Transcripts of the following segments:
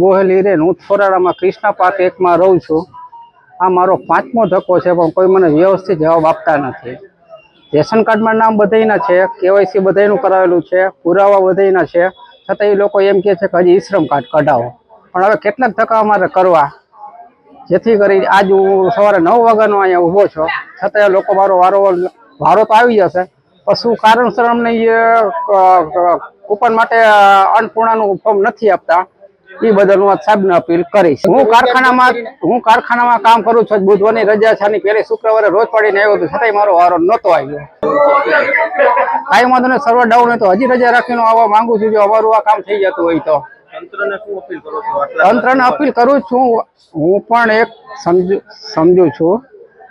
ગોહેલ હિરેન હું થોરાડામાં કૃષ્ણા પાર્ક એકમાં રહું છું. આ મારો પાંચમો ધક્કો છે, પણ કોઈ મને વ્યવસ્થિત જવાબ આપતા નથી. રેશન કાર્ડમાં નામ બધાયના છે, કેવાયસી બધાયનું કરાવેલું છે, પુરાવા બધાના છે, છતાં એ લોકો એમ કહે છે કે હજી ઈશ્રમ કાર્ડ કઢાવો. પણ હવે કેટલાક ધક્કા અમારે કરવા. જેથી કરી આજ હું સવારે નવ વાગ્યાનો અહીંયા ઊભો છો, છતાં લોકો મારો વારો વારો તો આવી જશે, પણ શું કારણસર અમને એ કૂપન માટે અન્નપૂર્ણાનું ફોર્મ નથી આપતા? એ બદલ હું સાહેબને અપીલ કરીશ. હું કારખાનામાં હું કારખાનામાં કામ કરું છું બુધવારની રજા છે પહેલી શુક્રવારે રોજ પાડીને આવ્યો હતો છતાંય મારો વારો નહોતો આવ્યો. કાંઈ વાંધો નહીં સર્વર ડાઉન તો હજી રજા રાખીને આવવા માંગુ છું જો અમારું આ કામ થઈ જતું હોય તો. તંત્રને અપીલ કરો છો? આટલા તંત્રને અપીલ કરું છું હું પણ એક સમજુ સમજુ છું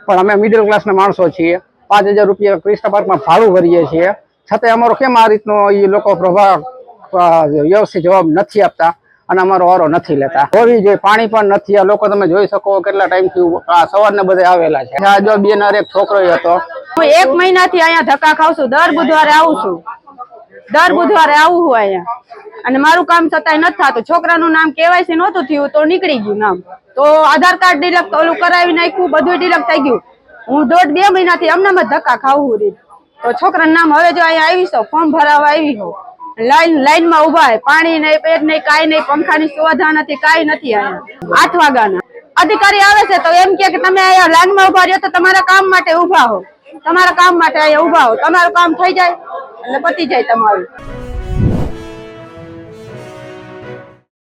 પણ અમે મિડલ ક્લાસના માણસો છીએ. પાંચ હજાર રૂપિયા કૃષ્ણ પાર્કમાં ભાડું ભરીએ છીએ. છતાં અમારો કેમ આ રીતનો એ લોકો પ્રભાવ વ્યવસ્થિત જવાબ નથી આપતા? અને અમારો વારો નથી લેતા. હોવી જોઈએ, પાણી પણ નથી. આ લોકો તમે જોઈ શકો કેટલા ટાઈમથી આ સવારને બધે આવેલા છે. આ જો બેનાર એક છોકરો હતો. હું એક મહિનાથી અહીંયા ધક્કા ખાઉં છું. દર બુધવારે આવું છું. દર બુધવારે આવું હું અહીંયા. અને મારું કામ છતાંય નથી થતું. છોકરાનું નામ કેવાયસી નહોતું થયું તો નીકળી ગયું નામ. તો આધાર કાર્ડ ડિલક ઓલું કરાવી નાખ્યું બધું ડિલક થઈ ગયું. હું દોઢ બે મહિનાથી હમણાં જ ધક્કા ખાવું રીત. તો છોકરાનું નામ હવે જો અહીંયા આવી છો ફોર્મ ભરાવા આવી હો લાઈન, લાઈનમાં ઊભા હે પાણી નહીં, પેટ નહીં, કાંઈ નહીં, પંખાની સુવિધા નથી, કાંઈ નથી અહીંયા. આઠ વાગ્યાના. અધિકારી આવે છે તો એમ કે કે તમે અહીંયા લાઈનમાં ઊભા રહ્યો તો તમારા કામ માટે ઊભા હો. તમારા કામ માટે અહીંયા ઊભા હો. તમારું કામ થઈ જાય એટલે પતી જાય તમારું.